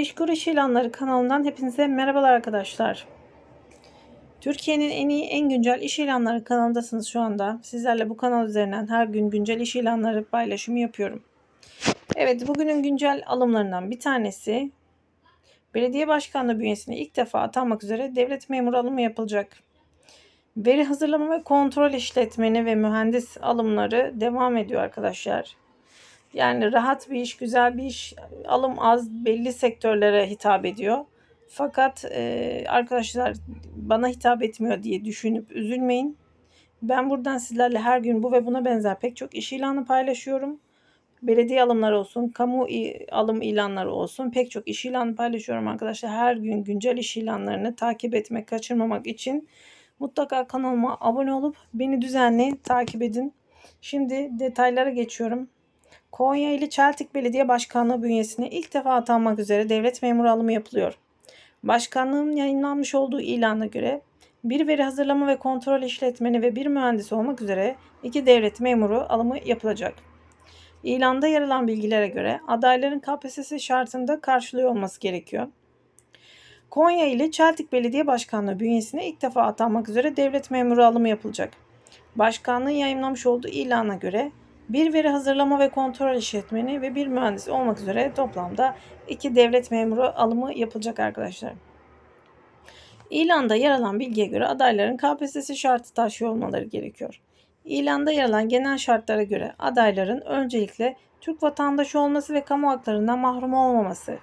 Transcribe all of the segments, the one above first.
İşkur İş İlanları kanalından hepinize merhabalar arkadaşlar. Türkiye'nin en iyi, en güncel iş ilanları kanalındasınız şu anda. Sizlerle bu kanal üzerinden her gün güncel iş ilanları paylaşımı yapıyorum. Evet, bugünün güncel alımlarından bir tanesi belediye başkanlığı bünyesine ilk defa atanmak üzere devlet memuru alımı yapılacak. Veri hazırlama ve kontrol işletmeni ve mühendis alımları devam ediyor arkadaşlar. Yani rahat bir iş, güzel bir iş, alım az, belli sektörlere hitap ediyor. Fakat e, arkadaşlar bana hitap etmiyor diye düşünüp üzülmeyin. Ben buradan sizlerle her gün bu ve buna benzer pek çok iş ilanı paylaşıyorum. Belediye alımları olsun, kamu alım ilanları olsun pek çok iş ilanı paylaşıyorum arkadaşlar. Her gün güncel iş ilanlarını takip etmek, kaçırmamak için mutlaka kanalıma abone olup beni düzenli takip edin. Şimdi detaylara geçiyorum. Konya ili Çeltik Belediye Başkanlığı bünyesine ilk defa atanmak üzere devlet memuru alımı yapılıyor. Başkanlığın yayınlanmış olduğu ilana göre bir veri hazırlama ve kontrol işletmeni ve bir mühendis olmak üzere iki devlet memuru alımı yapılacak. İlanda yer alan bilgilere göre adayların KPSS şartında karşılıyor olması gerekiyor. Konya ili Çeltik Belediye Başkanlığı bünyesine ilk defa atanmak üzere devlet memuru alımı yapılacak. Başkanlığın yayınlamış olduğu ilana göre bir veri hazırlama ve kontrol işletmeni ve bir mühendis olmak üzere toplamda iki devlet memuru alımı yapılacak arkadaşlar. İlanda yer alan bilgiye göre adayların KPSS şartı taşıyor olmaları gerekiyor. İlanda yer alan genel şartlara göre adayların öncelikle Türk vatandaşı olması ve kamu haklarından mahrum olmaması,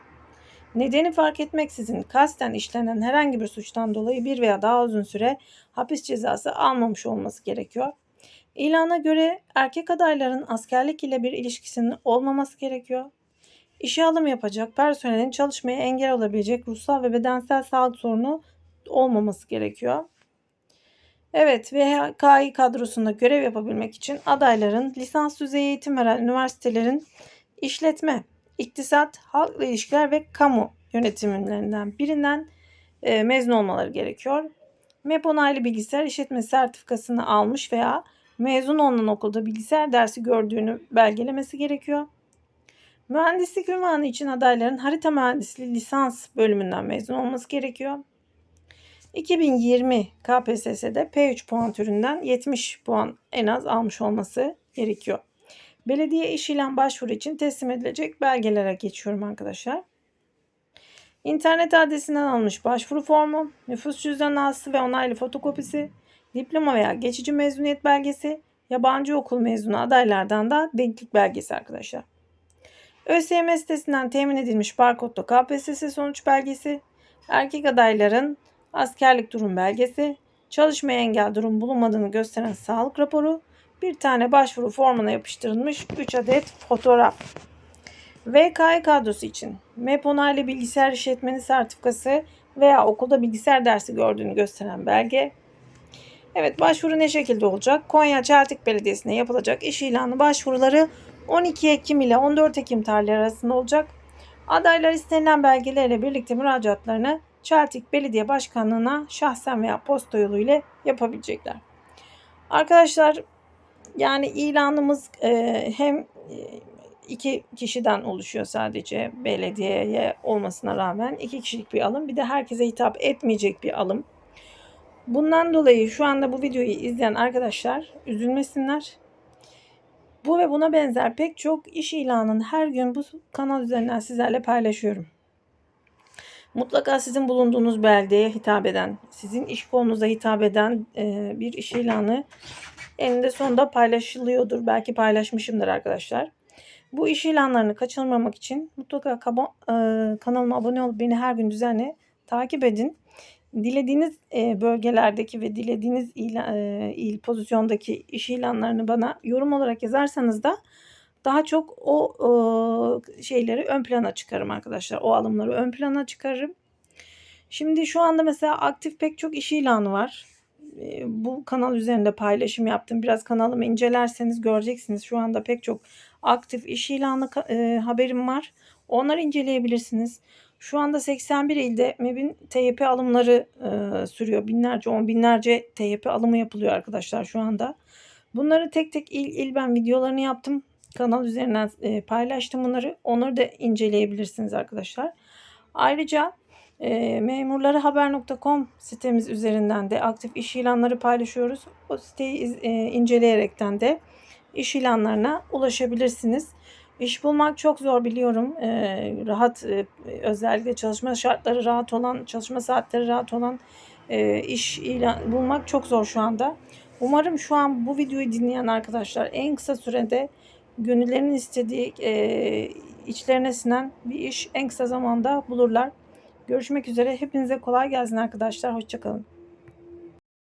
nedeni fark etmeksizin kasten işlenen herhangi bir suçtan dolayı bir veya daha uzun süre hapis cezası almamış olması gerekiyor. İlana göre erkek adayların askerlik ile bir ilişkisinin olmaması gerekiyor. İşe alım yapacak personelin çalışmaya engel olabilecek ruhsal ve bedensel sağlık sorunu olmaması gerekiyor. Evet, VHKİ kadrosunda görev yapabilmek için adayların lisans düzeyi eğitim veren üniversitelerin işletme, iktisat, halkla ilişkiler ve kamu yönetimlerinden birinden e, mezun olmaları gerekiyor. MEP onaylı bilgisayar işletme sertifikasını almış veya mezun olunan okulda bilgisayar dersi gördüğünü belgelemesi gerekiyor. Mühendislik ünvanı için adayların harita mühendisliği lisans bölümünden mezun olması gerekiyor. 2020 KPSS'de P3 puan türünden 70 puan en az almış olması gerekiyor. Belediye iş ilan başvuru için teslim edilecek belgelere geçiyorum arkadaşlar. İnternet adresinden alınmış başvuru formu, nüfus cüzdanı ve onaylı fotokopisi, diploma veya geçici mezuniyet belgesi, yabancı okul mezunu adaylardan da denklik belgesi arkadaşlar. ÖSYM sitesinden temin edilmiş barkodlu KPSS sonuç belgesi, erkek adayların askerlik durum belgesi, çalışmaya engel durum bulunmadığını gösteren sağlık raporu, bir tane başvuru formuna yapıştırılmış 3 adet fotoğraf. VKY kadrosu için MEP onaylı bilgisayar işletmeni sertifikası veya okulda bilgisayar dersi gördüğünü gösteren belge, Evet başvuru ne şekilde olacak? Konya Çeltik Belediyesi'ne yapılacak iş ilanı başvuruları 12 Ekim ile 14 Ekim tarihleri arasında olacak. Adaylar istenilen belgelerle birlikte müracaatlarını Çeltik Belediye Başkanlığı'na şahsen veya posta yolu ile yapabilecekler. Arkadaşlar yani ilanımız e, hem e, iki kişiden oluşuyor sadece belediyeye olmasına rağmen iki kişilik bir alım bir de herkese hitap etmeyecek bir alım. Bundan dolayı şu anda bu videoyu izleyen arkadaşlar üzülmesinler. Bu ve buna benzer pek çok iş ilanını her gün bu kanal üzerinden sizlerle paylaşıyorum. Mutlaka sizin bulunduğunuz beldeye hitap eden, sizin iş kolunuza hitap eden e, bir iş ilanı eninde sonunda paylaşılıyordur. Belki paylaşmışımdır arkadaşlar. Bu iş ilanlarını kaçırmamak için mutlaka e, kanalıma abone olup beni her gün düzenli takip edin dilediğiniz bölgelerdeki ve dilediğiniz il, e, il pozisyondaki iş ilanlarını bana yorum olarak yazarsanız da daha çok o, o şeyleri ön plana çıkarım arkadaşlar. O alımları ön plana çıkarırım. Şimdi şu anda mesela aktif pek çok iş ilanı var. Bu kanal üzerinde paylaşım yaptım. Biraz kanalımı incelerseniz göreceksiniz. Şu anda pek çok aktif iş ilanı haberim var. Onları inceleyebilirsiniz. Şu anda 81 ilde MEB'in TYP alımları e, sürüyor. Binlerce, on binlerce TYP alımı yapılıyor arkadaşlar şu anda. Bunları tek tek il il ben videolarını yaptım. Kanal üzerinden e, paylaştım bunları. Onları da inceleyebilirsiniz arkadaşlar. Ayrıca e, memurlarıhaber.com sitemiz üzerinden de aktif iş ilanları paylaşıyoruz. O siteyi e, inceleyerekten de iş ilanlarına ulaşabilirsiniz. İş bulmak çok zor biliyorum. E, rahat e, özellikle çalışma şartları rahat olan, çalışma saatleri rahat olan e, iş ilan bulmak çok zor şu anda. Umarım şu an bu videoyu dinleyen arkadaşlar en kısa sürede gönüllerinin istediği, e, içlerine sinen bir iş en kısa zamanda bulurlar. Görüşmek üzere. Hepinize kolay gelsin arkadaşlar. Hoşçakalın.